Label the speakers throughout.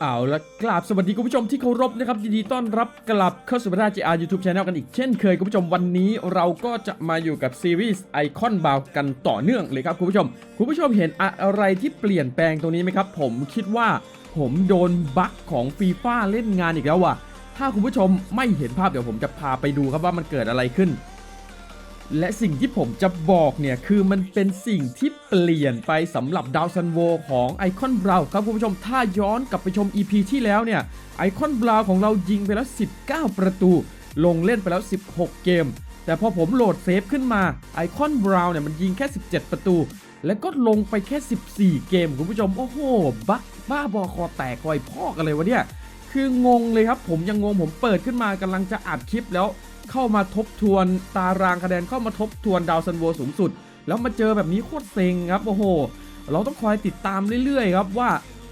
Speaker 1: เอาละกราบสวัสดีคุณผู้ชมที่เคารพนะครับยินดีต้อนรับกลับเข้าสู่บรรดา JR YouTube Channel กันอีกเช่นเคยคุณผู้ชมวันนี้เราก็จะมาอยู่กับซีรีส์ไอคอนบาวกันต่อเนื่องเลยครับคุณผู้ชม คุณผู้ชมเห็นอะไรที่เปลี่ยนแปลงตรงนี้ไหมครับ ผมคิดว่าผมโดนบั๊กของฟีฟ่าเล่นงานอีกแล้วว่ะถ้าคุณผู้ชมไม่เห็นภาพเดี๋ยวผมจะพาไปดูครับว่ามันเกิดอะไรขึ้น และสิ่งที่ผมจะบอกเนี่ย คือมันเป็นสิ่งที่เปลี่ยนไปสำหรับดาวซันโวของไอคอนบราวครับคุณผู้ชมถ้าย้อนกลับไปชม EP ที่แล้วเนี่ยไอคอนบราวของเรายิงไปแล้ว 19 ประตู ลงเล่นไปแล้ว 16 เกม แต่พอผมโหลดเซฟขึ้นมาไอคอนบราวเนี่ยมันยิงแค่ 17 ประตู แล้วก็ลงไปแค่ 14 เกม คุณผู้ชมโอ้โหบักบ้าบอคอแตกคอยพอกอะไรวะเนี่ยคืองงเลยครับผมยังงงผมเปิดขึ้นมากำลังจะอัดคลิปแล้ว เข้ามาทบทวนตารางคะแนนเข้ามาทบทวนดาวซันโวสูงสุด แล้วมาเจอแบบนี้โคตรเซ็งครับโอ้โห เราต้องคอยติดตามเรื่อยๆครับว่า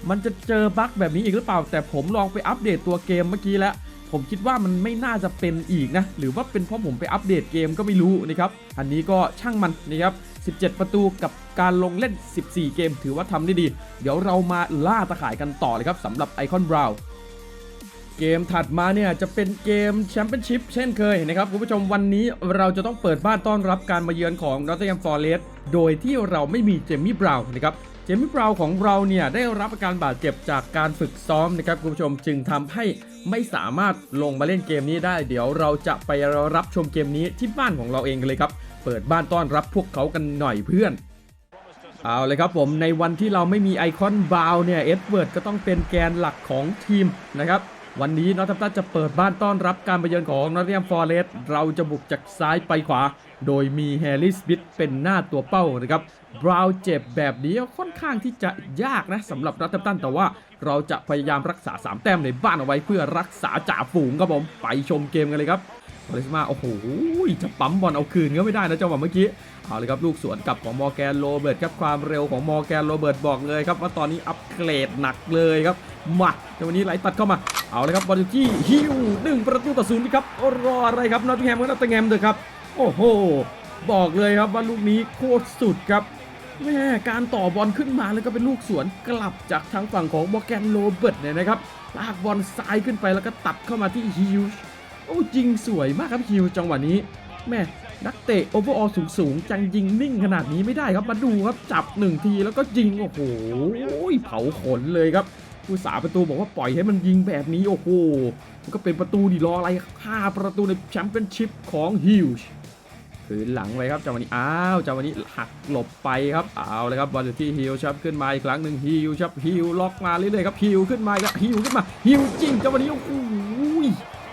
Speaker 1: มันจะเจอบั๊กแบบนี้อีกหรือเปล่า แต่ผมลองไปอัปเดตตัวเกมเมื่อกี้แล้ว ผมคิดว่ามันไม่น่าจะเป็นอีกนะ หรือว่าเป็นเพราะผมไปอัปเดตเกมก็ไม่รู้นะครับ อันนี้ก็ช่างมันนะครับ17 ประตูกับการลงเล่น 14 เกมถือว่าทำได้ดี เดี๋ยวเรามาล่าตะข่ายกันต่อเลยครับสำหรับไอคอนบราวน์ เกมถัดมาเนี่ยจะเป็นเกมแชมเปี้ยนชิพเช่นเคยนะครับคุณผู้ชมวันนี้เราจะต้องเปิดบ้านต้อนรับการมาเยือนของ Nottingham Forest โดยที่เราไม่มีเจมี่บราวน์นะครับเจมี่บราวน์ของเราเนี่ยได้รับอาการบาดเจ็บจากการฝึกซ้อมนะครับคุณผู้ชมจึงทำให้ไม่สามารถลงมาเล่นเกมนี้ได้ เดี๋ยวเราจะไปรับชมเกมนี้ที่บ้านของเราเองกันเลยครับ เปิดบ้านต้อนรับพวกเขากันหน่อยเพื่อน เอาเลยครับผมในวันที่เราไม่มีไอคอนบาวเนี่ยเอ็ดเวิร์ดก็ต้องเป็นแกนหลักของทีมนะครับ วันนี้นอตทัมตันจะเปิดบ้านต้อนรับการมาเยือนของนอตเทียมฟอร์เรสเราจะบุกจากซ้ายไปขวา โดยมีแฮร์รี่สมิธเป็นหน้าตัวเป้านะครับบราว์เจ็บแบบนี้ค่อนข้างที่จะยากนะสำหรับนอตทัมตันแต่ว่าเราจะพยายามรักษา 3 แต้มในบ้านเอาไว้เพื่อรักษาจ่าฝูงครับผม ไปชมเกมกันเลยครับ บริสมาโอ้โหจะปั๊มบอลเอาคืนก็ไม่ได้นะจังหวะเมื่อกี้เอาเลยครับลูกสวนกลับของมอร์แกนโรเบิร์ตครับความเร็วของมอร์แกนโรเบิร์ตบอกเลยครับว่าตอนนี้อัปเกรดหนักเลยครับมาแต่วันนี้ไหลตัดเข้ามาเอาเลยครับบอลอยู่ที่ฮิวหนึ่งประตูต่อศูนย์ครับรออะไรครับนอตติงแฮมกับนอตติงแฮมเด้อครับโอ้โหบอกเลยครับว่าลูกนี้โคตรสุดครับแม่การต่อบอลขึ้นมาแล้วก็เป็นลูกสวนกลับจากทางฝั่งของมอร์แกนโรเบิร์ตเนี่ยนะครับลากบอลซ้ายขึ้นไปแล้วก็ตัดเข้ามาที่ฮิว โอ้ยิงสวยมากครับฮิวจังหวะนี้แม่นักเตะโอเวอร์ออลสูงๆจังยิงนิ่งขนาดนี้ไม่ได้ครับมาดูครับจับหนึ่งทีแล้วก็ยิงโอ้โหเผาขนเลยครับผู้สาประตูบอกว่าปล่อยให้มันยิงแบบนี้โอ้โหมันก็เป็นประตูดีรออะไรห้าประตูในแชมเปี้ยนชิพของฮิวคืนหลังไว้ครับจังหวะนี้อ้าวจังหวะนี้หักหลบไปครับเอาเลยครับบอลอยู่ที่ฮิวชับขึ้นมาอีกครั้งหนึ่งฮิวชับฮิวล็อกมาเรื่อยๆครับฮิวขึ้นมาแล้วฮิวขึ้นมาฮิวจริงจังหวะนี้โอ้โห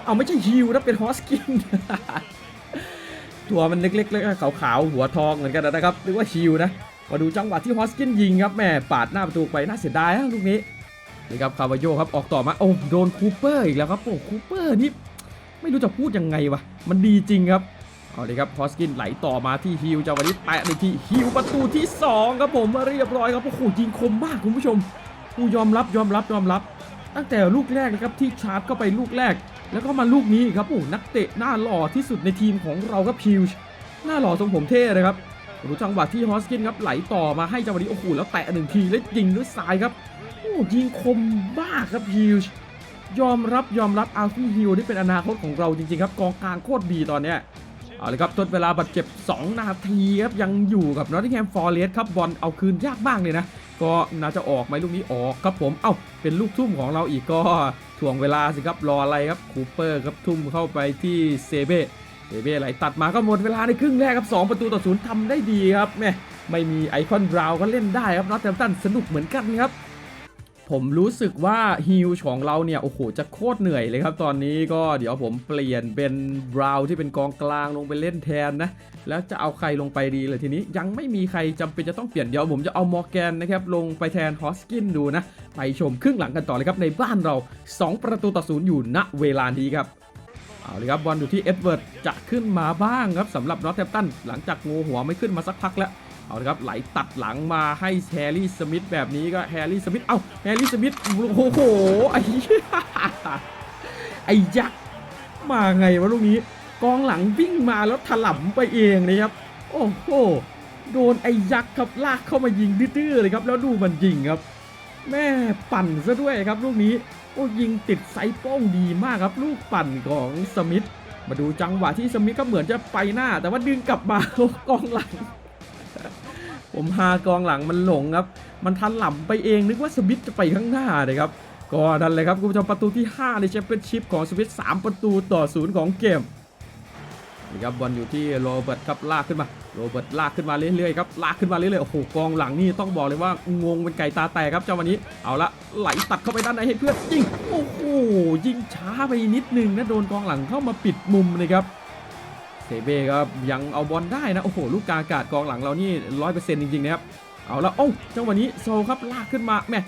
Speaker 1: เอาไม่ใช่ฮิวนะเป็นฮอสกิน ตัวมันเล็กๆแล้วก็ขาวๆหัวทองเหมือนกันนะครับหรือว่าฮิวนะ มาดูจังหวะที่ฮอสกินยิงครับแม่ปาดหน้าประตูไปน่าเสียดายนะลูกนี้นี่ครับคาวาโยครับออกต่อมาโอ้โดนคูเปอร์อีกแล้วครับโอ้คูเปอร์นี่ไม่รู้จะพูดยังไงวะมันดีจริงครับเอาเลยครับฮอสกินไหลต่อมาที่ฮิวจังหวะนี้แตะในที่ฮิวประตูที่สองครับผมมาเรียบร้อยครับโอ้โหยิงคมมากคุณผู้ชมผู้ยอมรับยอมรับยอมรับ ตั้งแต่ลูกแรกนะครับที่ชาร์จเข้าไปลูกแรก แล้วก็มาลูกนี้ครับโอ้นักเตะหน้าหล่อที่สุดในทีมของเราครับพิวช์หน้าหล่อทรงผมเท่เลยครับรู้จังหวะที่ฮอสกินครับไหลต่อมาให้จังหวะนี้โอ้โหแล้วแตะหนึ่งทีแล้วยิงด้วยซ้ายครับโอ้ยิงคมมากครับพิวช์ยอมรับยอมรับอาร์ฟี่ฮิลที่เป็นอนาคตของเราจริงๆครับกองกลางโคตรดีตอนเนี้ยเอาเลยครับทดเวลาบาดเจ็บ 2 นาทีครับยังอยู่กับนอตติงแฮมฟอร์เรสครับบอลเอาคืนยากมากเลยนะ ก็น่าจะออกไหมลูกนี้ออกครับผม เอ้า เป็นลูกทุ่มของเราอีกก็ถ่วงเวลาสิครับรออะไรครับคูเปอร์ครับทุ่มเข้าไปที่เซเบ้เซเบ้ไหลตัดมาก็หมดเวลาในครึ่งแรกครับ 2 ประตูต่อศูนย์ทำได้ดีครับแม่ไม่มีไอคอนบราวก็เล่นได้ครับนอตแทมตันสนุกเหมือนกันครับ ผมรู้สึกว่าฮิลของเราเนี่ย โอ้โห จะโคตรเหนื่อยเลยครับตอนนี้ก็เดี๋ยวผมเปลี่ยนเป็นบราวน์ที่เป็นกองกลางลงไปเล่นแทนนะ แล้วจะเอาใครลงไปดีเลยทีนี้ ยังไม่มีใครจำเป็นจะต้องเปลี่ยนเดี๋ยวผมจะเอามอร์แกนนะครับ ลงไปแทนฮอสกินดูนะ ไปชมครึ่งหลังกันต่อเลยครับ ในบ้านเรา 2 ประตูต่อศูนย์อยู่ณเวลานี้ครับเอาเลยครับบอลอยู่ที่เอ็ดเวิร์ดจะขึ้นมาบ้างครับสำหรับนอตแทมตันหลังจากงูหัวไม่ขึ้นมาสักพักแล้ว เอาลยครับไหลตัดหลังมาให้แฮร์รี่สมิธแบบนี้ก็แฮร์รี่สมิธเอ้าแฮร์รี่สมิธโอ้โหไอ้ยไอ้ยักษ์มาไงวะลูกนี้ กองหลังวิ่งมาแล้วถล่ำไปเองนะครับ โอ้โหโดนไอ้ยักษ์ครับลากเข้ามายิงดื้อเลยครับ แล้วดูมันยิงครับ แม่ปั่นซะด้วยครับลูกนี้โอ้ยิงติดไซส์โป้งดีมากครับ ลูกปั่นของสมิธมาดูจังหวะที่สมิธก็เหมือนจะไปหน้า แต่ว่าดึงกลับมากองหลัง ผมหากองหลังมันหลงครับ มันทันหล่ำไปเองนึกว่าสมิธจะไปข้างหน้าเลยครับ ก็นั่นเลยครับคุณผู้ชมประตูที่ 5 ในแชมเปี้ยนชิพของสวิต3ประตูต่อศูนย์ของเกมนี่ครับบอลอยู่ที่โรเบิร์ตครับลากขึ้นมาโรเบิร์ตลากขึ้นมาเรื่อยๆครับลากขึ้นมาเรื่อยๆโอ้โหกองหลังนี่ต้องบอกเลยว่างงเป็นไก่ตาแตกครับเจ้าวันนี้เอาละไหลตัดเข้าไปด้านในให้เพื่อนยิงโอ้โหยิงช้าไปนิดนึงนะโดนกองหลังเข้ามาปิดมุมเลยครับ เซเบ้ครับยังเอาบอลได้นะ โอ้โห ลูกกาอากาศกองหลังเรานี่ร้อยเปอร์เซ็นต์จริง ๆ นะครับ เอาละโอ้าเจ้าวันนี้โซลครับลากขึ้นมาแม่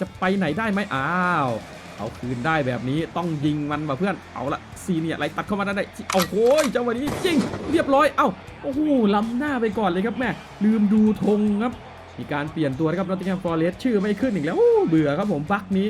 Speaker 1: จะไปไหนได้ไหมอ้าวเอาคืนได้แบบนี้ต้องยิงมันมาเพื่อนเอาละซีเนี่ยไหลตัดเข้ามาได้านในโอ้โหจังหวะนี้จริง เรียบร้อยเอ้าโอ้โหล้ำหน้าไปก่อนเลยครับแม่ลืมดูธงครับมีการเปลี่ยนตัวนะครับนอตติงแฮมฟอร์เรสชื่อไม่ขึ้นอีกแล้วเบื่อครับผมบักนี้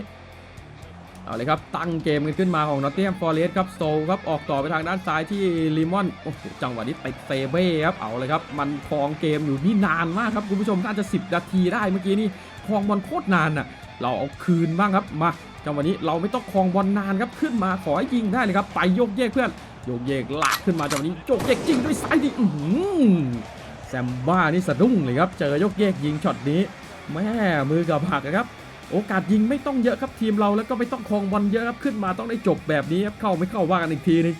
Speaker 1: เอาเลยครับตั้งเกมกันขึ้นมาของนอตติงแฮมฟอร์เรสครับโซลครับออกต่อไปทางด้านซ้ายที่ลิมอนโอ้จังหวะนี้ติดเซเบ้ครับเอาเลยครับมันครองเกมอยู่นี่นานมากครับคุณผู้ชมน่าจะ 10 นาทีได้เมื่อกี้นี่ครองบอลโคตรนานน่ะเราเอาคืนบ้างครับมาจังหวะนี้เราไม่ต้องครองบอลนานครับขึ้นมาขอให้ยิงได้เลยครับไปโยกเยกเพื่อนโยกเยกลากขึ้นมาจังหวะนี้โยกเยกจริงด้วยซ้ายดิอืแซมบ้านี่สะดุ้งเลยครับเจอโยกเยกยิงช็อตนี้แม่มือกับหักนะครับ โอกาสยิงไม่ต้องเยอะครับทีมเราแล้วก็ไม่ต้องคองบอลเยอะครับขึ้นมาต้องได้จบแบบนี้ครับเข้าไม่เข้าว่ากันอีกทีนึง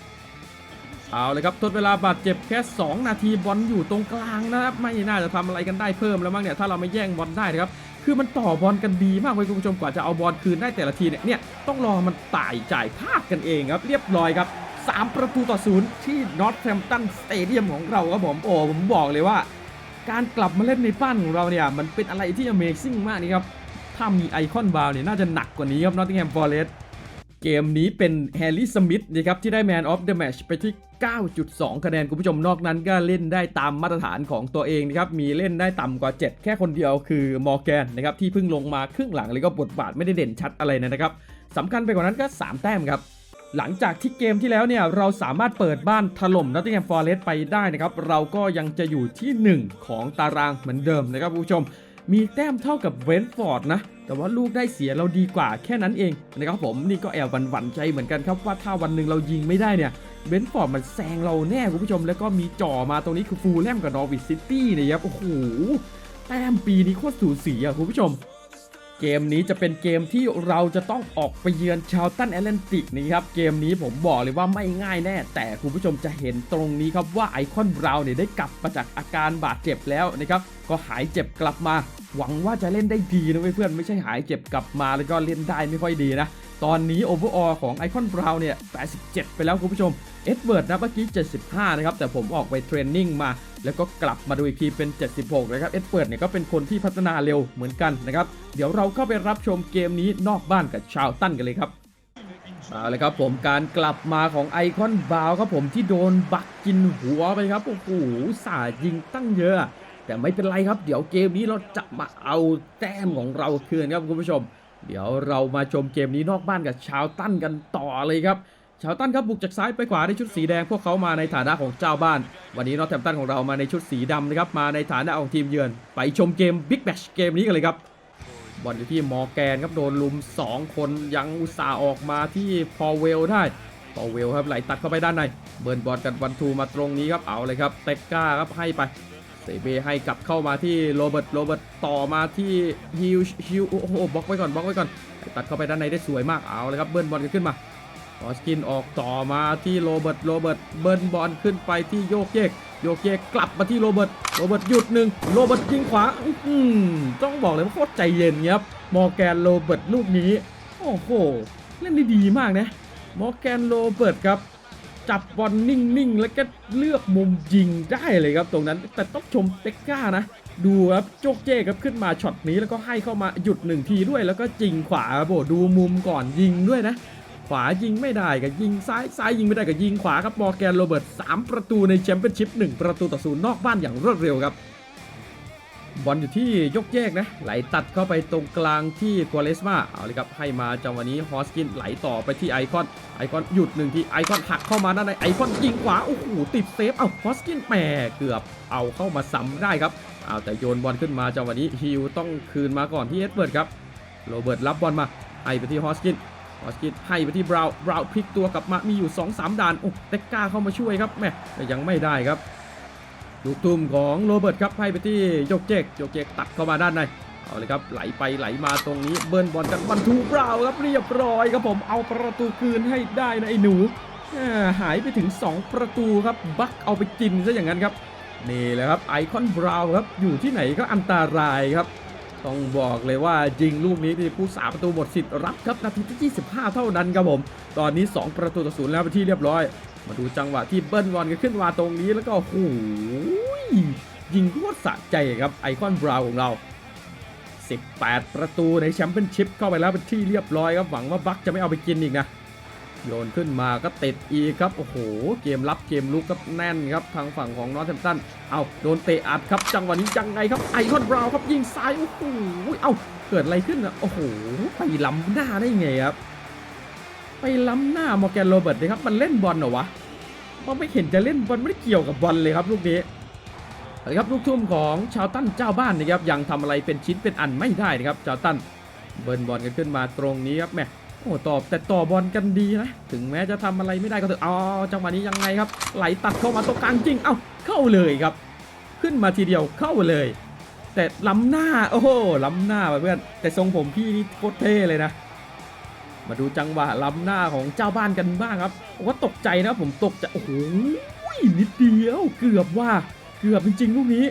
Speaker 1: เอาเลยครับทดเวลาบาดเจ็บแค่ 2 นาทีบอลอยู่ตรงกลางนะครับไม่น่าจะทำอะไรกันได้เพิ่มแล้วมั้งเนี่ยถ้าเราไม่แย่งบอลได้นะครับคือมันต่อบอลกันดีมากเลยคุณผู้ชมกว่าจะเอาบอลคืนได้แต่ละทีเนี่ยเนี่ยต้องรอมันต่ายจ่ายพลาดกันเองครับเรียบร้อยครับสามประตูต่อศูนย์ที่นอตแทมตันสเตเดียมของเราครับผมโอ้ผมบอกเลยว่า การกลับมาเล่นในบ้านของเราเนี่ยมันเป็นอะไรที่ Amazing มากนี่ครับ ถ้ามีไอคอนบาวเนี่ยน่าจะหนักกว่านี้ครับ Nottingham Forest เกมนี้เป็นแฮร์รี่สมิธนะครับที่ได้ Man of the Match ไปที่ 9.2 คะแนนคุณผู้ชมนอกนั้นก็เล่นได้ตามมาตรฐานของตัวเองนะครับ มีเล่นได้ต่ำกว่า 7 แค่คนเดียวคือมอร์แกนนะครับ ที่เพิ่งลงมาครึ่งหลังเลยก็บทบาทไม่ได้เด่นชัดอะไรนะครับสำคัญไปกว่านั้นก็ 3 แต้มครับ หลังจากที่เกมที่แล้วเนี่ย เราสามารถเปิดบ้านถล่ม Nottingham Forest ไปได้นะครับ เราก็ยังจะอยู่ที่ 1 ของตารางเหมือนเดิมนะครับคุณผู้ชม มีแต้มเท่ากับเวนฟอร์ดนะ แต่ว่าลูกได้เสียเราดีกว่าแค่นั้นเองนะครับผมนี่ก็แอบหวั่นใจเหมือนกันครับว่าถ้าวันหนึ่งเรายิงไม่ได้เนี่ยเวนฟอร์ดมันแซงเราแน่คุณผู้ชม แล้วก็มีจ่อมาตรงนี้คือฟูลแลมกับนอร์วิชซิตี้นะครับโอ้โหแต้มปีนี้โคตรสูสีอะคุณผู้ชม เกมนี้จะเป็นเกมที่เราจะต้องออกไปเยือนชาวตันแอตแลนติกนะครับ เกมนี้ผมบอกเลยว่าไม่ง่ายแน่ แต่คุณผู้ชมจะเห็นตรงนี้ครับว่าไอคอนบราวน์เนี่ยได้กลับมาจากอาการบาดเจ็บแล้วนะครับ ก็หายเจ็บกลับมา หวังว่าจะเล่นได้ดีนะเพื่อนๆไม่ใช่หายเจ็บกลับมาแล้วก็เล่นได้ไม่ค่อยดีนะ ตอนนี้โอเวอร์ออของไอคอนบราวน์เนี่ย 87 ไปแล้วคุณผู้ชม เอ็ดเวิร์ดนะเมื่อกี้ 75 นะครับ แต่ผมออกไปเทรนนิ่งมา แล้วก็กลับมาดูอีกทีเป็น 76 นะครับ เอ็ดเวิร์ดเนี่ยก็เป็นคนที่พัฒนาเร็วเหมือนกันนะครับ เดี๋ยวเราเข้าไปรับชมเกมนี้นอกบ้านกับชาวตั้นกันเลยครับเอาเลยครับผมการกลับมาของไอคอนบาวครับผมที่โดนบักกินหัวไปครับ โอ้โหสายิงตั้งเยอะ แต่ไม่เป็นไรครับ เดี๋ยวเกมนี้เราจะมาเอาแต้มของเราคืนครับคุณผู้ชม เดี๋ยวเรามาชมเกมนี้นอกบ้านกับชาวตั้นกันต่อเลยครับ ชาวตั้นครับบุกจากซ้ายไปขวาในชุดสีแดงพวกเขามาในฐานะของเจ้าบ้าน วันนี้นอตแทมตันของเรามาในชุดสีดำนะครับมาในฐานะของทีมเยือน ไปชมเกมบิ๊กแมชเกมนี้กันเลยครับบอลอยู่ที่มอแกนครับโดนลุม 2 คนยังอุตส่าห์ออกมาที่พอเวลได้พอเวลครับไหลตัดเข้าไปด้านในเบิร์นบอลกันวันทูมาตรงนี้ครับเอาเลยครับเต็กก้าครับให้ไป เซเบให้กลับเข้ามาที่โรเบิร์ตโรเบิร์ตต่อมาที่ฮิวฮิวโอ้โหบล็อกไว้ก่อนบล็อกไว้ก่อนตัดเข้าไปด้านในได้สวยมากเอาเลยครับเบิร์นบอลกันขึ้นมาออสกินออกต่อมาที่โรเบิร์ตโรเบิร์ตเบิร์นบอลขึ้นไปที่โยกเยกโยกเยกกลับมาที่โรเบิร์ตโรเบิร์ตหยุดหนึ่งโรเบิร์ตยิงขวาอื้อหือต้องบอกเลยว่าโคตรใจเย็นครับมอร์แกนโรเบิร์ตลูกนี้ โอ้โหเล่นได้ดีมากนะมอร์แกนโรเบิร์ตครับ จับบอลนิ่งๆ แล้วก็เลือกมุมยิงได้เลยครับตรงนั้น แต่ต้องชมเต็กก้านะ ดูครับโจกเจ้ครับขึ้นมาช็อตนี้แล้วก็ให้เข้ามาหยุดหนึ่งทีด้วย แล้วก็ยิงขวาครับโบดูมุมก่อนยิงด้วยนะ ขวายิงไม่ได้กับยิงซ้ายซ้ายยิงไม่ได้กับยิงขวาครับมอร์แกนโรเบิร์ต3ประตูในแชมเปี้ยนชิพ1ประตูต่อศูนย์นอกบ้านอย่างรวดเร็วครับ บอลอยู่ที่ยกแยกนะ ไหลตัดเข้าไปตรงกลางที่กัวเลสมาเอาเลยครับให้มาจังหวะนี้ฮอสกินไหลต่อไปที่ไอคอน ไอคอนหยุดหนึ่งทีไอคอนหักเข้ามาด้านในไอคอนยิงขวาโอ้โหติดเซฟเอาฮอสกินแหมเกือบเอาเข้ามาซ้ำได้ครับเอาแต่โยนบอลขึ้นมาจังหวะนี้ฮิวต้องคืนมาก่อนที่เอ็ดเวิร์ดครับโรเบิร์ตรับบอลมาให้ไปที่ฮอสกินฮอสกินให้ไปที่บราวน์บราวน์พลิกตัวกลับมามีอยู่ 2-3ด่านโอ้เต็กก้าเข้ามาช่วยครับแม่แต่ยังไม่ได้ครับ ลูกทุ่มของโรเบิร์ตครับให้ไปที่โยกเจกโยกเจกตัดเข้ามาด้านในเอาเลยครับไหลไปไหลมาตรงนี้เบิร์นบอลกันบรรทุกบราครับเรียบร้อยครับผมเอาประตูคืนให้ได้นะไอ้หนูหายไปถึง 2 ประตูครับบักเอาไปกินซะอย่างนั้นครับนี่แหละครับไอคอนบราวครับอยู่ที่ไหนก็อันตรายครับต้องบอกเลยว่ายิงลูกนี้ที่ผู้สาประตูหมดสิทธิ์รับครับนาทีที่ 25 เท่านั้นครับผม ตอนนี้ 2 ประตูต่อศูนย์แล้วเป็นที่เรียบร้อย มาดูจังหวะที่เบิ้ลบอลกันขึ้นมาตรงนี้แล้วก็โอ้โหยิงโคตรสะใจครับไอคอนบราวของเรา 18 ประตูในแชมเปี้ยนชิพเข้าไปแล้วเป็นที่เรียบร้อยครับหวังว่าบัคจะไม่เอาไปกินอีกนะ โยนขึ้นมาก็ติดอีกครับ โอ้โห เกมรับเกมลุกครับแน่นครับทางฝั่งของนอร์ทแฮมป์ตันเอาโดนเตะอัดครับจังหวะนี้ยังไงครับไอคอนบราวครับยิงซ้ายโอ้โหเอาเกิดอะไรขึ้นอะโอ้โหไปล้ำหน้าได้ไงครับ ไปล้ำหน้ามอร์แกนโรเบิร์ตเลยครับ มันเล่นบอลเหรอวะมันไม่เห็นจะเล่นบอลไม่ได้เกี่ยวกับบอลเลยครับลูกนี้เอาละครับลูกทุ่มของชาวตั้นเจ้าบ้านนะครับยังทำอะไรเป็นชิ้นเป็นอันไม่ได้นะครับชาวตั้นเบิร์นบอลกันขึ้นมาตรงนี้ครับแม่โอ้ตอบแต่ต่อบอลกันดีนะถึงแม้จะทำอะไรไม่ได้ก็เถอะอ๋อจังหวะนี้ยังไงครับ ไหลตัดเข้ามาตรงกลางจริงเอ้าเข้าเลยครับ ขึ้นมาทีเดียวเข้าเลย แต่ล้ำหน้าโอ้โหล้ำหน้าเพื่อนแต่ทรงผมพี่นี่โคตรเท่เลยนะ มาดูจังหวะล้ำหน้าของเจ้าบ้านกันบ้างครับว่าตกใจนะผมตกใจโอ้โหนิดเดียว เกือบว่าเกือบจริงๆลูกนี้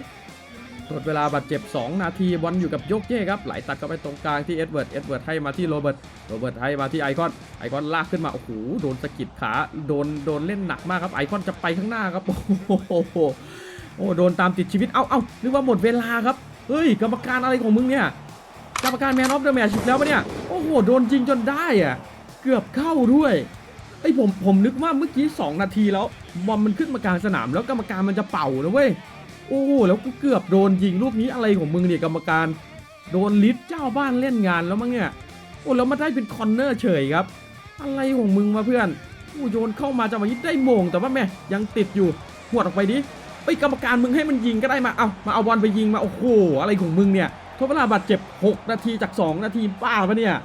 Speaker 1: ทดเวลาบาดเจ็บ 2 นาทีบอลอยู่กับโยกเย่ครับไหลตัดเข้าไปตรงกลางที่เอ็ดเวิร์ดเอ็ดเวิร์ดให้มาที่โรเบิร์ตโรเบิร์ตให้มาที่ไอคอนไอคอนลากขึ้นมาโอ้โหโดนสะกิดขาโดนโดนเล่นหนักมากครับไอคอนจะไปข้างหน้าครับโอ้โหโอ้โดนตามติดชีวิต เอ้าเอ้านึกว่าหมดเวลาครับ เฮ้ย กรรมการอะไรของมึงเนี่ย กรรมการแมนออฟเดอะแมชอีกแล้วปะเนี่ย โอ้โห โดนจริงจนได้อะเกือบเข้าด้วยไอผมผมนึกว่าเมื่อกี้ 2 นาทีแล้วบอลมันขึ้นมากลางสนามแล้วกรรมการมันจะเป่านะเว้ยโอ้โหแล้วกูเกือบโดนยิงลูกนี้อะไรของมึงเนี่ยกรรมการ โดนลิฟเจ้าบ้านเล่นงานแล้วมั้งเนี่ยโอ้แล้วมาได้เป็นคอนเนอร์เฉยครับ อะไรของมึงมาเพื่อนโอ้โยนเข้ามาจังหวะนี้ได้โมง แต่ว่าแม่ยังติดอยู่หวดออกไปดิไอ้กรรมการมึงให้มันยิงก็ได้มาเอามาเอาบอลไปยิงมาโอ้โหอะไรของมึงเนี่ย ทดเวลาบาดเจ็บ 6 นาทีจาก 2 นาทีป้าปะเนี่ย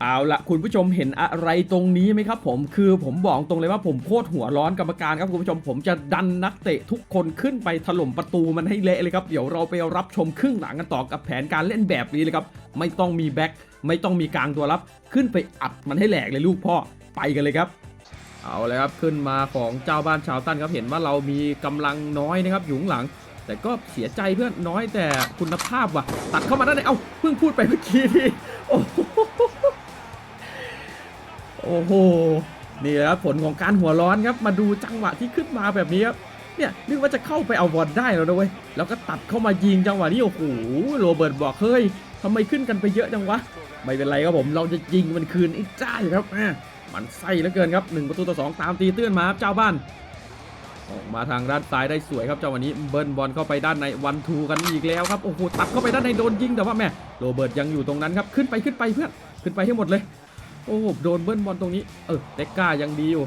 Speaker 1: เอาละคุณผู้ชมเห็นอะไรตรงนี้ไหมครับผมคือผมบอกตรงเลยว่าผมโคตรหัวร้อนกรรมการครับคุณผู้ชมผมจะดันนักเตะทุกคนขึ้นไปถล่มประตูมันให้เละเลยครับ เดี๋ยวเราไปรับชมครึ่งหลังกันต่อกับแผนการเล่นแบบนี้เลยครับ ไม่ต้องมีแบ็คไม่ต้องมีกลางตัวรับ ขึ้นไปอัดมันให้แหลกเลยลูกพ่อไปกันเลยครับเอาเลยครับขึ้นมาของเจ้าบ้านชาวตันครับเห็นว่าเรามีกำลังน้อยนะครับอยู่หลัง แต่ก็เสียใจเพื่อนน้อยแต่คุณภาพว่ะ ตัดเข้ามาด้านในเอ้าเพิ่งพูดไปเมื่อกี้นี่โอ้โหโอ้โหนี่ครับผลของการหัวร้อนครับมาดูจังหวะที่ขึ้นมาแบบนี้ครับเนี่ยนึกว่าจะเข้าไปเอาบอลได้แล้วนะเว้ยแล้วก็ตัดเข้ามายิงจังหวะนี้โอ้โหโรเบิร์ตบอกเฮ้ยทำไมขึ้นกันไปเยอะจังวะไม่เป็นไรครับผมเราจะยิงมันคืนไอีกจ้าครับแหมมันไส้เหลือเกินครับหนึ่งประตูต่อสองตามตีเตื้นมาครับเจ้าบ้าน ออกมาทางด้านซ้ายได้สวยครับจังหวะนี้เบิร์นบอลเข้าไปด้านในวันทูกันอีกแล้วครับโอ้โหตัดเข้าไปด้านในโดนยิงแต่ว่าแม่โรเบิร์ตยังอยู่ตรงนั้นครับขึ้นไปขึ้นไปเพื่อนขึ้นไปให้หมดเลย โอ้โหโดนเบิ้ลบอลตรงนี้เออเต็กก้ายังดีอยู่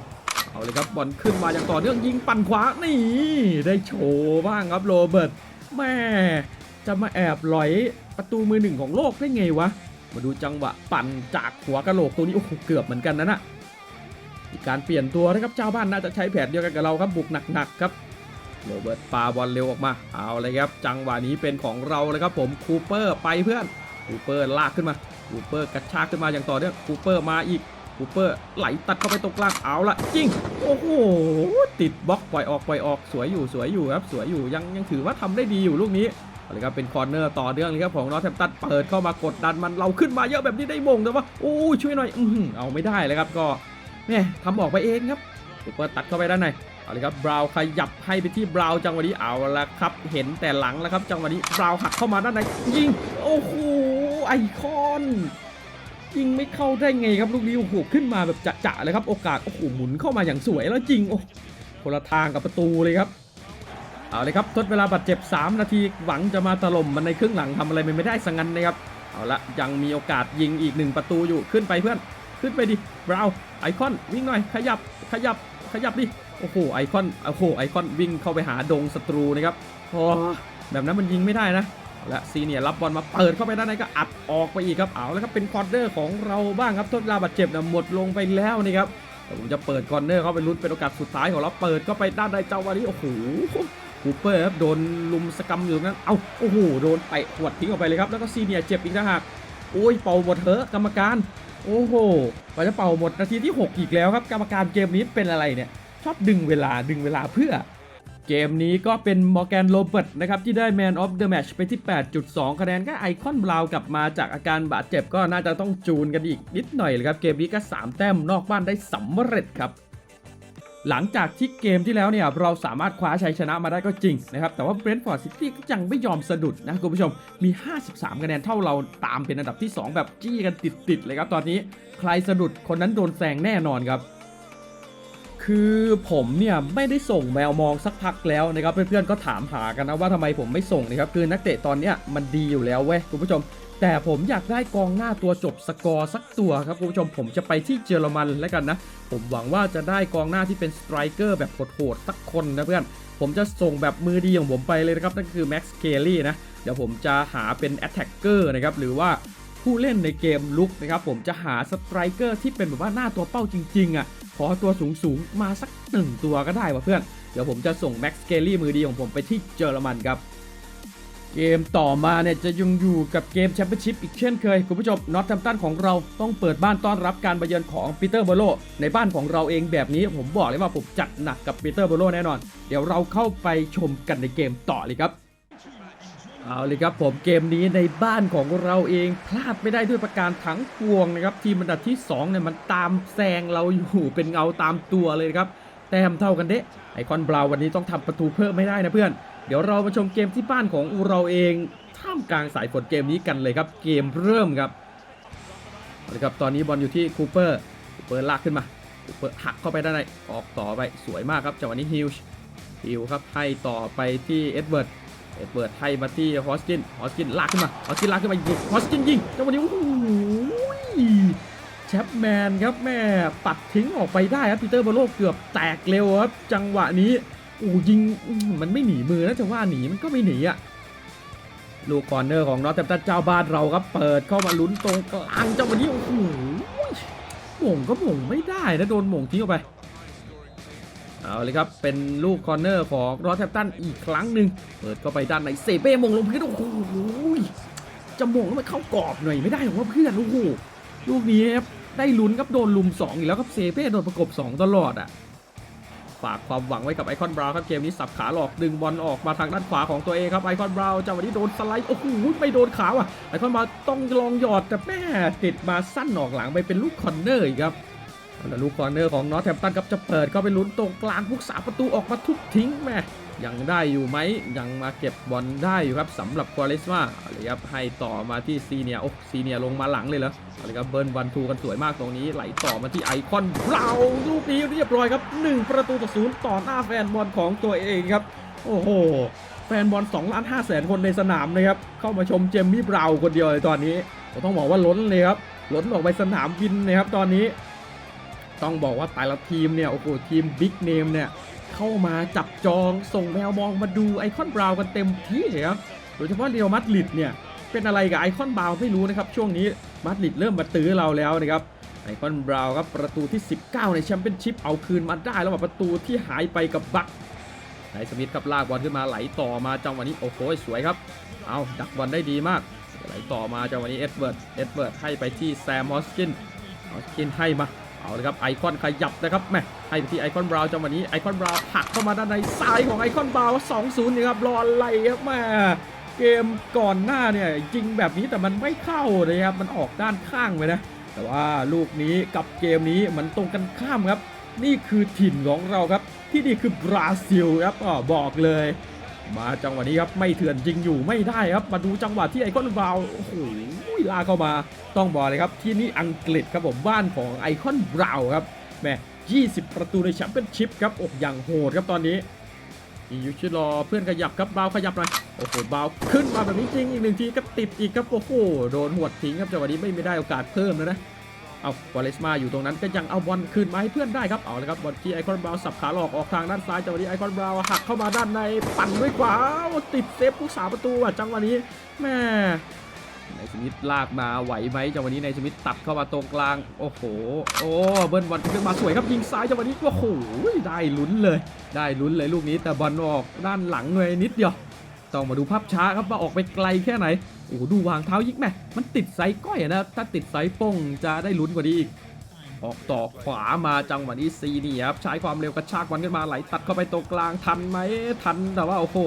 Speaker 1: เอาเลยครับบอลขึ้นมาอย่างต่อเนื่องยิงปั่นขวานี่ได้โชว์บ้างครับโรเบิร์ตแม่จะมาแอบหลอยประตูมือหนึ่งของโลกได้ไงวะมาดูจังหวะปั่นจากหัวกะโหลกตัวนี้โอ้โหเกือบเหมือนกันนะน่ะ มีการเปลี่ยนตัวนะครับเจ้าบ้านน่าจะใช้แผนเดียวกันกับเราครับบุกหนักๆครับโรเบิร์ตปาบอลเร็วออกมาเอาเลยครับ จังหวะนี้เป็นของเราเลยครับผมคูเปอร์ไปเพื่อนคูเปอร์ลากขึ้นมาคูเปอร์กระชากขึ้นมาอย่างต่อเนื่องคูเปอร์มาอีกคูเปอร์ไหลตัดเข้าไปตรงกลางเอาละจริงโอ้โหติดบล็อกปล่อยออกปล่อยออกสวยอยู่สวยอยู่ครับ สวยอยู่ยังยังถือว่าทำได้ดีอยู่ลูกนี้เอาเลยครับเป็นคอร์เนอร์ต่อเนื่องเลยครับของนอตแทมตันเปิดเข้ามากดดันมันเราขึ้นมาเยอะแบบนี้ได้มงแต่ว่าโอ้ช่วยหน่อยอือหือเอาไม่ได้เลยครับก็ เนี่ยทำออกไปเองครับคูเปอร์ตัดเข้าไปด้านในเอาเลยครับบราวขยับให้ไปที่บราวจังหวะนี้เอาละครับเห็นแต่หลังแล้วครับจังหวะนี้บราวหักเข้ามาด้านในยิงโอ้โหไอคอนยิงไม่เข้าได้ไงครับลูกนี้โอ้โหขึ้นมาแบบจะๆเลยครับโอกาสโอ้โหหมุนเข้ามาอย่างสวยแล้วจริงโอ้คนละทางกับประตูเลยครับเอาเลยครับทดเวลาบาดเจ็บ 3 นาทีหวังจะมาถล่มมันในครึ่งหลังทำอะไรไม่ได้สังงันนะครับเอาละยังมีโอกาสยิงอีกหนึ่งประตูอยู่ขึ้นไปเพื่อน ขึ้นไปดิบราวน์ไอคอนวิ่งหน่อย ขยับขยับขยับดิ โอ้โหไอคอนโอ้โหไอคอนวิ่งเข้าไปหาดงศัตรูนะครับพอแบบนั้นมันยิงไม่ได้นะและซีเนียร์รับบอลมาเปิดเข้าไปด้านในก็อัดออกไปอีกครับเอาแล้วครับเป็นคอร์เนอร์ของเราบ้างครับทดเวลาบาดเจ็บนะหมดลงไปแล้วนี่ครับแต่ผมจะเปิดคอร์เนอร์เข้าไปลุ้นเป็นโอกาสสุดท้ายของเราเปิดเข้าไปด้านในเจ้าวันนี้โอ้โหคูเปอร์ครับโดนลุมสกรรมอยู่ตรงนั้นเอาโอ้โหโดนเตะขวดทิ้งออกไปเลยครับแล้วก็ซีเนียร์เจ็บอีกนะฮะโอ้ยเป่าหมดเถอะกรรมการ โอ้โหกว่าจะเป่าหมดนาทีที่ 6 อีกแล้วครับ กรรมการเกมนี้เป็นอะไรเนี่ย ชอบดึงเวลาดึงเวลาเพื่อ เกมนี้ก็เป็นมอร์แกนโรเบิร์ตนะครับ ที่ได้ Man of the Match ไปที่ 8.2 คะแนนก็ไอคอนบราวกลับมาจากอาการบาดเจ็บก็น่าจะต้องจูนกันอีกนิดหน่อยเลยครับ เกมนี้ก็ 3 แต้มนอกบ้านได้สำเร็จครับ หลังจากที่เกมที่แล้วเนี่ยเราสามารถคว้าชัยชนะมาได้ก็จริงนะครับแต่ว่าเบรนท์ฟอร์ดซิตี้ก็ยังไม่ยอมสะดุดนะคุณผู้ชมมี 53 คะแนนเท่าเราตามเป็นอันดับที่ 2 แบบจี้กันติดๆเลยครับตอนนี้ใครสะดุดคนนั้นโดนแซงแน่นอนครับ คือผมเนี่ยไม่ได้ส่งแมวมองสักพักแล้วนะครับเพื่อนๆก็ถามหากันนะว่าทำไมผมไม่ส่งนะครับคือนักเตะตอนเนี้ยมันดีอยู่แล้วเว้ยคุณผู้ชม แต่ผมอยากได้กองหน้าตัวจบสกอร์สักตัวครับคุณผู้ชมผมจะไปที่เยอรมันแล้วกันนะ ผมหวังว่าจะได้กองหน้าที่เป็นสไตรเกอร์แบบโหดๆสักคนนะเพื่อน ผมจะส่งแบบมือดีของผมไปเลยนะครับ นั่นคือแม็กซ์เคลลี่นะ เดี๋ยวผมจะหาเป็นแอตแทกเกอร์นะครับ หรือว่าผู้เล่นในเกมลุกนะครับผมจะหาสไตรเกอร์ที่เป็นแบบว่าหน้าตัวเป้าจริงๆอะขอตัวสูงๆมาสักหนึ่งตัวก็ได้ว่ะเพื่อนเดี๋ยวผมจะส่งแม็กซ์เคลลี่มือดีของผมไปที่เยอรมันครับ เกมต่อมาเนี่ยจะยังอยู่กับเกมแชมเปี้ยนชิพอีกเช่นเคย คุณผู้ชมนอตแทมตันของเราต้องเปิดบ้านต้อนรับการมาเยือนของปีเตอร์โบโลในบ้านของเราเองแบบนี้ผมบอกเลยว่าผมจัดหนักกับปีเตอร์โบโลแน่นอน เดี๋ยวเราเข้าไปชมกันในเกมต่อเลยครับ เอาเลยครับผมเกมนี้ในบ้านของเราเองพลาดไม่ได้ด้วยประการทั้งปวงนะครับทีมอันดับที่2เนี่ยมันตามแซงเราอยู่เป็นเงาตามตัวเลยครับแต้มเท่ากันเด้ไอคอนบราวน์วันนี้ต้องทำประตูเพิ่มไม่ได้นะเพื่อน ดี๋ยวเรามาชมเกมที่บ้านของอูเราเองท่ามกลางสายฝนเกมนี้กันเลยครับ เกมเริ่มครับเอาละครับตอนนี้บอลอยู่ที่คูเปอร์คูเปอร์ลากขึ้นมาคูเปอร์หักเข้าไปด้านในออกต่อไปสวยมากครับจังหวะนี้ฮิลช์ฮิลครับให้ต่อไปที่เอ็ดเวิร์ดเอ็ดเวิร์ดให้มาที่ฮอสกินฮอสกินลากขึ้นมาฮอสกินลากขึ้นมายิงฮอสกินยิงจังหวะนี้โอ้โหแชปแมนครับแม่ปัดทิ้งออกไปได้ครับปีเตอร์บอลโลเกือบแตกเร็วครับจังหวะนี้ อู้ยิงมันไม่หนีมือนะจะว่าหนีมันก็ไม่หนีอะลูกคอร์เนอร์ของนอตแทมตันเจ้าบ้านเราครับเปิดเข้ามาลุ้นตรงกลางจังวะนี้โอ้โหหม่งก็หม่งไม่ได้นะโดนหม่งทิ้งออกไปเอาเลยครับ เป็นลูกคอร์เนอร์ของรอสแทมตันอีกครั้งหนึ่งเปิดเข้าไปด้านในเซเป้มงลงพื้นโอ้โหจะมงแล้วมันเข้ากรอบหน่อยไม่ได้หรอว่าเพื่อนโอ้โหลูกนี้ครับได้ลุ้นครับโดนลุม2อีกแล้วครับเซเป้โดนประกบ 2 ตลอดอะ ฝากความหวังไว้กับไอคอนบราวครับเกมนี้สับขาหลอกดึงบอลออกมาทางด้านขวาของตัวเองครับไอคอนบราวจังหวะนี้โดนสไลด์โอ้โหไม่โดนขาว่ะไอคอนบราวต้องลองหยอดแต่แม่ติดมาสั้นออกหลังไปเป็นลูกคอนเนอร์ครับ แล้วลูกคอร์เนอร์ของนอตแทมตันครับจะเปิดเข้าไปลุ้นตรงกลางพุกสาประตูออกมาทุบทิ้งแม่ยังได้อยู่ไหมยังมาเก็บบอลได้อยู่ครับสำหรับควอลิสมาเอาเลยครับให้ต่อมาที่ซีเนียโอ้ซีเนียลงมาหลังเลยเหรอเอาเลยครับเบิร์นวันทูกันสวยมากตรงนี้ ไหลต่อมาที่ไอคอนบราลูกนี้เรียบร้อยครับหนึ่งประตูต่อศูนย์ต่อหน้าแฟนบอลของตัวเองครับ โอ้โห แฟนบอล2ล้าน5แสนคนในสนามนะครับ เข้ามาชมเจมมี่บราวคนเดียวเลยตอนนี้ผมต้องบอกว่าล้นเลยครับล้นออกไปสนามบินนะครับตอนนี้ ต้องบอกว่าแต่ละทีมเนี่ยโอ้โหทีมบิ๊กเนมเนี่ยเข้ามาจับจองส่งแมวมองมาดูไอคอนบราวน์กันเต็มที่เลยครับโดยเฉพาะเรียวมัดริดเนี่ยเป็นอะไรกับไอคอนบราวน์ไม่รู้นะครับช่วงนี้มัดริดเริ่มมาตื้อเราแล้วนะครับไอคอนบราวน์ครับประตูที่ 19 ในแชมเปี้ยนชิพเอาคืนมาได้แล้วว่าประตูที่หายไปกับบัคไนสมิธครับลากบอลขึ้นมาไหลต่อมาจังหวะนี้โอ้โหสวยครับ เอาดักบอลได้ดีมากไหลต่อมาจังหวะนี้เอ็ดเวิร์ดเอ็ดเวิร์ดให้ไปที่แซมฮอสกินฮอสกินให้มา เอาเลยครับไอคอนขยับนะครับแม่ให้ไปที่ไอคอนบราวน์จังหวะนี้ไอคอนบราวน์หักเข้ามาด้านในซ้ายของไอคอนบราวน์สองศูนย์นี่ครับรออะไรครับแม่เกมก่อนหน้าเนี่ยยิงแบบนี้แต่มันไม่เข้าเลยครับมันออกด้านข้างไปนะ แต่ว่าลูกนี้กับเกมนี้มันตรงกันข้ามครับ นี่คือถิ่นของเราครับ ที่นี่คือบราซิลครับอ๋อบอกเลย มาจังหวะนี้ครับไม่เถื่อนยิงอยู่ไม่ได้ครับมาดูจังหวะที่ไอคอนบราวโอ้โหลาเข้ามาต้องบอกเลยครับที่นี่อังกฤษครับผมบ้านของไอคอนบราวน์ครับแม่20 ประตูในแชมเปี้ยนชิพครับอ้อย่างโหดครับตอนนี้อียูชิรอเพื่อนขยับครับบราวน์ขยับหน่อยโอ้โหบราวน์ขึ้นมาแบบนี้จริงอีกหนึ่งทีก็ติดอีกครับโอ้โหโดนหวดทิ้งครับจังหวะนี้ไม่ได้โอกาสเพิ่มแล้วนะ เอาวาเลสมาอยู่ตรงนั้นก็ยังเอาบอลคืนมาให้เพื่อนได้ครับ เอาละครับบอลที่ไอคอนบราวสับขาหลอกออกทางด้านซ้ายจังหวะนี้ไอคอนบราวหักเข้ามาด้านในปั่นด้วยขวาติดเซฟผู้สาประตูอะจังหวะนี้แม่นายสมิธลากมาไหวไหมจังหวะนี้นายสมิธตัดเข้ามาตรงกลาง โอ้โห โอ้เบิร์นบอลขึ้นมาสวยครับยิงซ้ายจังหวะนี้โอ้โหได้ลุ้นเลย ได้ลุ้นเลยลูกนี้แต่บอลออกด้านหลังเลยนิดเดียว ต้องมาดูภาพช้าครับว่าออกไปไกลแค่ไหน โอ้โหดูวางเท้ายิกแม่มันติดไซส์ก้อยนะถ้าติดไซส์โป้งจะได้ลุ้นกว่านี้อีก ออกต่อขวามาจังหวะนี้ซีนี่ครับใช้ความเร็วกระชากบอลขึ้นมาไหลตัดเข้าไปตรงกลางทันไหมทันแต่ว่าโอ้โห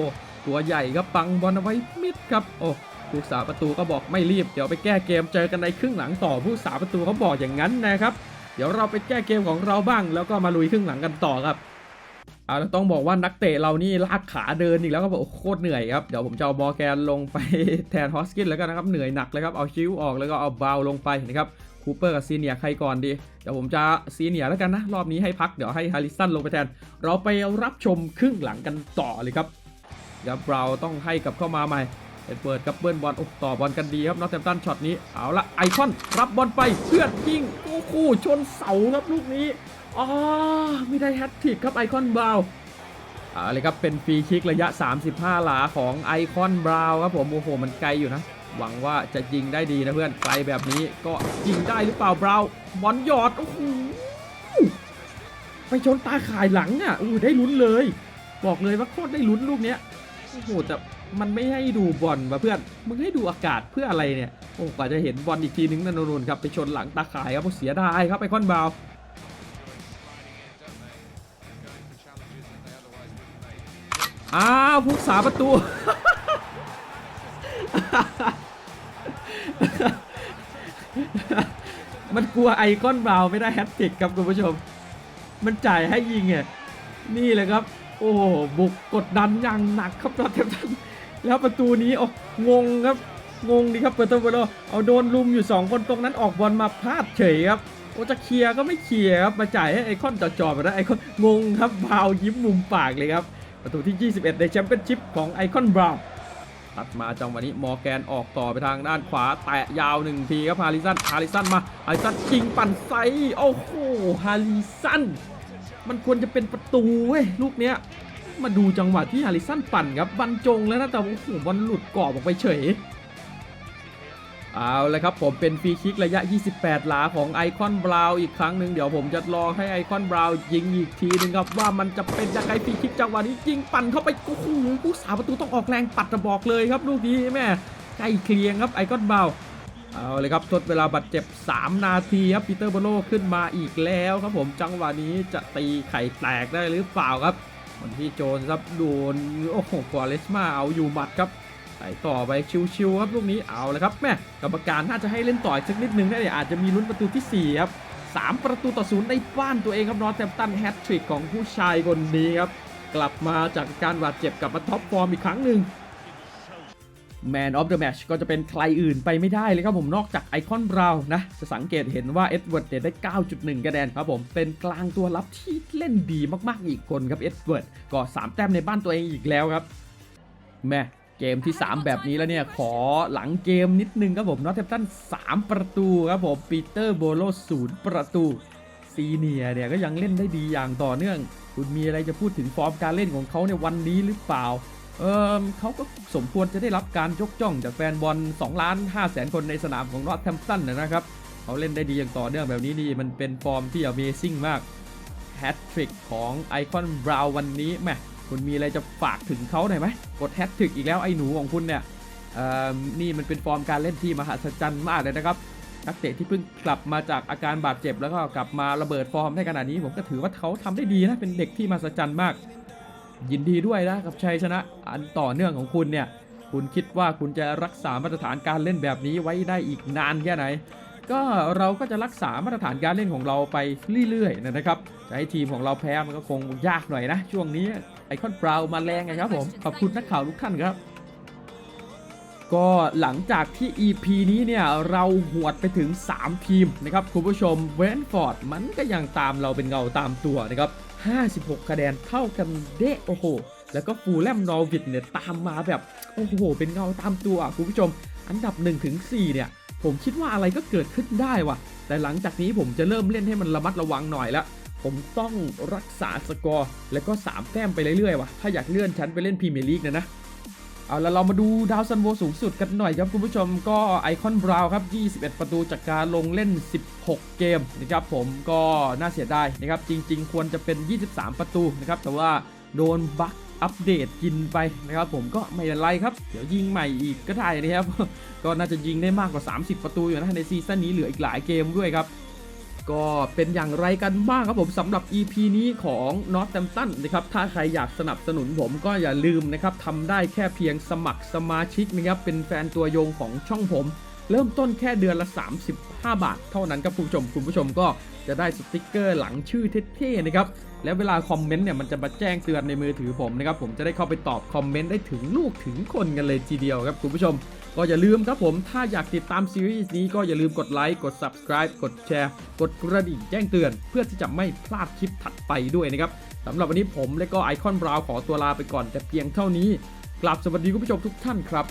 Speaker 1: ตัวใหญ่ครับปังบอลเอาไว้มิดครับโอ้ผู้สาประตูก็บอกไม่รีบ เดี๋ยวไปแก้เกมเจอกันในครึ่งหลังต่อผู้สาประตูเขาบอกอย่างนั้นนะครับ เดี๋ยวเราไปแก้เกมของเราบ้าง แล้วก็มาลุยครึ่งหลังกันต่อครับ เอาต้องบอกว่านักเตะเรานี่ลากขาเดินอีกแล้วก็บอกโอ้โคตรเหนื่อยครับ เดี๋ยวผมจะเอาบอแกนลงไปแทนฮอสกินแล้วกันนะครับ เหนื่อยหนักเลยครับ เอาชิวออกแล้วก็เอาบาวลงไปนะครับคูเปอร์กับซีเนียใครก่อนดี เดี๋ยวผมจะซีเนียแล้วกันนะ รอบนี้ให้พักเดี๋ยวให้ฮาริสันลงไปแทน เราไปรับชมครึ่งหลังกันต่อเลยครับเดี๋ยวเราต้องให้กับเข้ามาใหม่เอ็ดเปิดกับเบิ้ลบอลโอ้ต่อบอลกันดีครับนอตแทมตันช็อตนี้เอาละไอคอนรับบอลไปเพื่อนยิงโอ้โหชนเสาครับลูกนี้ อ๋อไม่ได้แฮตทิกครับไอคอนบราวอาเลยครับเป็นฟรีคิกระยะ 35 หลาของไอคอนบราวครับผมโอ้โหมันไกลอยู่นะ หวังว่าจะยิงได้ดีนะเพื่อนไกลแบบนี้ก็ยิงได้หรือเปล่าบราวบอลหยอดโอ้โหไปชนตาข่ายหลังอะอู้ได้ลุ้นเลย บอกเลยว่าโคตรได้ลุ้นลูกเนี้ยโอ้โหแต่มันไม่ให้ดูบอลว่ะเพื่อนมึงให้ดูอากาศเพื่ออะไรเนี่ยโอ้กว่าจะเห็นบอลอีกทีนึงนั่นนนครับไปชนหลังตาข่ายครับเสียดายครับไอคอนบราว อ้าวผู้สาประตู มันกลัวไอคอนบราวไม่ได้แฮตทริกครับคุณผู้ชม มันจ่ายให้ยิงอะนี่เลยครับ โอ้โหบุกกดดันอย่างหนักครับตอนเทมทันแล้วประตูนี้โอ้งงครับงงดีครับเปิดตัวเปิดตัวเอาโดนลุมอยู่ 2 คนตรงนั้นออกบอลมาพลาดเฉยครับโอจะเคลียร์ก็ไม่เคลียร์ครับมาจ่ายให้ไอคอนจ่อๆไปนะไอคอนงงครับบราวยิ้มมุมปากเลยครับ ประตูที่ 21 ในแชมเปี้ยนชิพของไอคอนบราวน์ตัดมาจังหวะนี้มอร์แกนออกต่อไปทางด้านขวา แตะยาวหนึ่งทีครับฮาริสันฮาริสันมาฮาริสันยิงปั่นไซส์โอ้โหฮาริสันมันควรจะเป็นประตูเว้ยลูกเนี้ยมาดูจังหวะที่ฮาริสันปั่นครับบรรจงแล้วนะแต่โอ้โหบอลหลุดกรอบออกไปเฉย เอาเลยครับผมเป็นฟรีคิกระยะ 28 หลาของไอคอนบราวอีกครั้งหนึ่งเดี๋ยวผมจะลองให้ไอคอนบราวยิงอีกทีหนึงครับว่ามันจะเป็นยังไงฟรีคิกจังหวะนี้ยิงปั่นเข้าไปโอ้โหผู้สาประตูต้องออกแรงปัดจะบอกเลยครับลูกนี้แม่ใกล้เคียงครับไอคอนบราวเอาเลยครับทดเวลาบาดเจ็บ 3 นาทีครับปีเตอร์โบโลขึ้นมาอีกแล้วครับผมจังหวะนี้จะตีไข่แตกได้หรือเปล่าครับคนที่โจนครับโดนโอ้โหฟอเรสมาเอาอยู่หมัดครับ ต่อไปชิวๆครับลูกนี้เอาเลยครับแม่กรรมการน่าจะให้เล่นต่ออีกสักนิดนึงนะเดี๋ยวอาจจะมีลุ้นประตูที่4ครับ3 ประตูต่อศูนย์ในบ้านตัวเองครับนอตแทมตันแฮตทริกของผู้ชายคนนี้ครับกลับมาจากการบาดเจ็บกลับมาท็อปฟอร์มอีกครั้งหนึ่ง Man of the Match ก็จะเป็นใครอื่นไปไม่ได้เลยครับผมนอกจากไอคอนบราวน์นะ จะสังเกตเห็นว่าเอ็ดเวิร์ดเนี่ยได้ 9.1 คะแนนครับผม เป็นกลางตัวรับที่เล่นดีมากๆอีกคนครับเอ็ดเวิร์ดก็ 3 แต้มในบ้านตัวเองอีกแล้วครับ แม่ เกมที่ 3 แบบนี้แล้วเนี่ย ขอหลังเกมนิดนึงครับผมนอตเทมตัน3 ประตูครับผมปีเตอร์โบโลศูนย์ประตูซีเนียเนี่ยก็ยังเล่นได้ดีอย่างต่อเนื่อง คุณมีอะไรจะพูดถึงฟอร์มการเล่นของเขาในวันนี้หรือเปล่าเออเขาก็สมควรจะได้รับการยกจ้องจากแฟนบอล2ล้าน5แสนคนในสนามของนอตแทมตันนะครับ เขาเล่นได้ดีอย่างต่อเนื่องแบบนี้นี่มันเป็นฟอร์มที่ Amazing มากแฮตทริกของไอคอนบราววันนี้แหม คุณมีอะไรจะฝากถึงเขาหน่อยไหมกดแฮตทริกอีกแล้วไอ้หนูของคุณเนี่ยนี่มันเป็นฟอร์มการเล่นที่มหัศจรรย์มากเลยนะครับนักเตะที่เพิ่งกลับมาจากอาการบาดเจ็บแล้วก็กลับมาระเบิดฟอร์มได้ขนาดนี้ ผมก็ถือว่าเขาทำได้ดีนะเป็นเด็กที่มหัศจรรย์มาก ยินดีด้วยนะกับชัยชนะ อันต่อเนื่องของคุณเนี่ยคุณคิดว่าคุณจะรักษามาตรฐานการเล่นแบบนี้ไว้ได้อีกนานแค่ไหน ก็เราก็จะรักษามาตรฐานการเล่นของเราไปเรื่อยๆนะครับจะให้ทีมของเราแพ้มันก็คงยากหน่อยนะ ช่วงนี้ ไอคอนบราวมาแรงไงครับผม ขอบคุณนักข่าวทุกท่านครับ ก็หลังจากที่ EP นี้เนี่ย เราหวดไปถึง 3 ทีมนะครับ คุณผู้ชมเวนฟอร์ดมันก็ยังตามเราเป็นเงาตามตัวนะครับ 56 คะแนนเท่ากันเด้โอ้โห แล้วก็ฟูลแลมนอร์วิดเนี่ยตามมาแบบ โอ้โห เป็นเงาตามตัวคุณผู้ชม อันดับ1ถึง4เนี่ยผผมคิดว่าอะไรก็เกิดขึ้นได้ว่ะ แต่หลังจากนี้ผมจะเริ่มเล่นให้มันระมัดระวังหน่อยละ ผมต้องรักษาสกอร์แล้วก็ 3 แต้มไปเรื่อยๆว่ะถ้าอยากเลื่อนชั้นไปเล่นพรีเมียร์ลีกนะนะเอาแล้วเรามาดูดาวซันโวสูงสุดกันหน่อยครับคุณผู้ชมก็ไอคอนบราวครับ 21 ประตูจากการลงเล่น 16 เกมนะครับผมก็น่าเสียดายนะครับ จริง ๆ ควรจะเป็น 23 ประตูนะครับ แต่ว่าโดนบั๊กอัปเดตกินไปนะครับผมก็ไม่เป็นไรครับ เดี๋ยวยิงใหม่อีกก็ได้นะครับ ก็น่าจะยิงได้มากกว่า 30 ประตูอยู่นะในซีซั่นนี้เหลืออีกหลายเกมด้วยครับ ก็เป็นอย่างไรกันบ้างครับผมสำหรับ EP นี้ของนอตแตมตันนะครับถ้าใครอยากสนับสนุนผมก็อย่าลืมนะครับทำได้แค่เพียงสมัครสมาชิกนะครับเป็นแฟนตัวยงของช่องผม เริ่มต้นแค่เดือนละ 35 บาท เท่านั้นครับคุณผู้ชมคุณผู้ชมก็จะได้สติกเกอร์หลังชื่อเท่ๆนะครับ แล้วเวลาคอมเมนต์เนี่ยมันจะมาแจ้งเตือนในมือถือผมนะครับผมจะได้เข้าไปตอบคอมเมนต์ได้ถึงลูกถึงคนกันเลยทีเดียวครับคุณผู้ชม ก็อย่าลืมครับผมถ้าอยากติดตามซีรีส์นี้ก็อย่าลืมกดไลค์กด subscribe กดแชร์ กดกระดิ่งแจ้งเตือน เพื่อที่จะไม่พลาดคลิปถัดไปด้วยนะครับสำหรับวันนี้ผมและก็ไอคอนบราวขอตัวลาไปก่อนแต่เพียงเท่านี้กลับสวัสดีคุณผู้ชมทุกท่านครับ